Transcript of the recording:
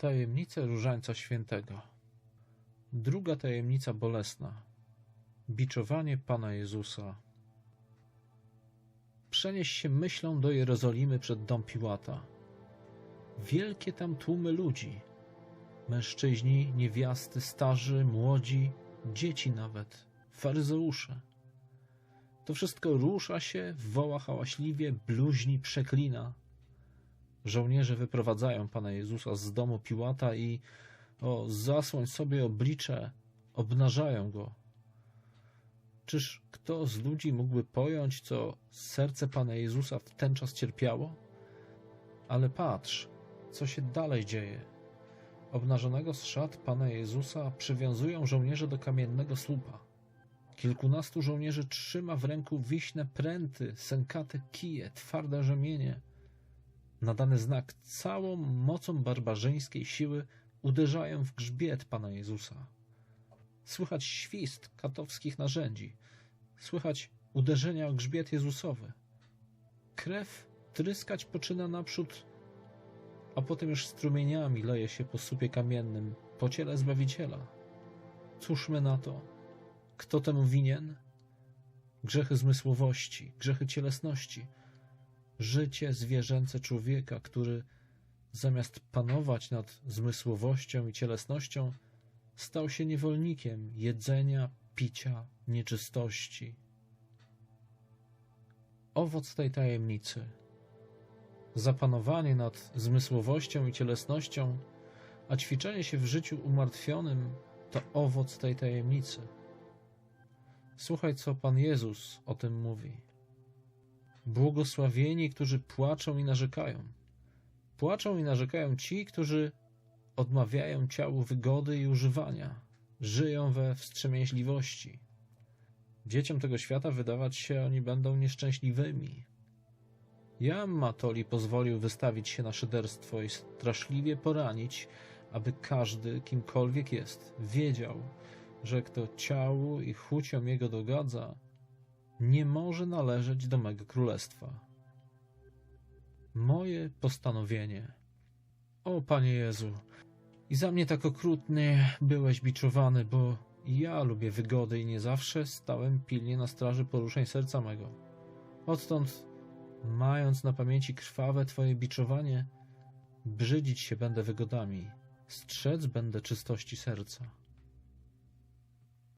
Tajemnice Różańca Świętego. Druga tajemnica bolesna. Biczowanie Pana Jezusa. Przenieś się myślą do Jerozolimy przed dom Piłata. Wielkie tam tłumy ludzi. Mężczyźni, niewiasty, starzy, młodzi, dzieci nawet, faryzeusze. To wszystko rusza się, woła hałaśliwie, bluźni, przeklina. Żołnierze wyprowadzają Pana Jezusa z domu Piłata i o zasłoń sobie oblicze, obnażają go. Czyż kto z ludzi mógłby pojąć, co serce Pana Jezusa w ten czas cierpiało? Ale patrz, co się dalej dzieje. Obnażonego z szat Pana Jezusa przywiązują żołnierze do kamiennego słupa. Kilkunastu żołnierzy trzyma w ręku wiśne pręty, sękate kije, twarde rzemienie. Nadany znak całą mocą barbarzyńskiej siły uderzają w grzbiet Pana Jezusa. Słychać świst katowskich narzędzi. Słychać uderzenia o grzbiet Jezusowy. Krew tryskać poczyna naprzód, a potem już strumieniami leje się po słupie kamiennym, po ciele Zbawiciela. Cóż my na to? Kto temu winien? Grzechy zmysłowości, grzechy cielesności, życie zwierzęce człowieka, który zamiast panować nad zmysłowością i cielesnością, stał się niewolnikiem jedzenia, picia, nieczystości. Owoc tej tajemnicy, zapanowanie nad zmysłowością i cielesnością, a ćwiczenie się w życiu umartwionym to owoc tej tajemnicy. Słuchaj, co Pan Jezus o tym mówi. Błogosławieni, którzy płaczą i narzekają. Płaczą i narzekają ci, którzy odmawiają ciału wygody i używania, żyją we wstrzemięźliwości. Dzieciom tego świata wydawać się oni będą nieszczęśliwymi. Jam Matoli pozwolił wystawić się na szyderstwo i straszliwie poranić, aby każdy, kimkolwiek jest, wiedział, że kto ciału i chuciom jego dogadza, nie może należeć do mego królestwa. Moje postanowienie. O Panie Jezu, i za mnie tak okrutnie byłeś biczowany, bo ja lubię wygody i nie zawsze stałem pilnie na straży poruszeń serca mego. Odtąd, mając na pamięci krwawe Twoje biczowanie, brzydzić się będę wygodami, strzec będę czystości serca.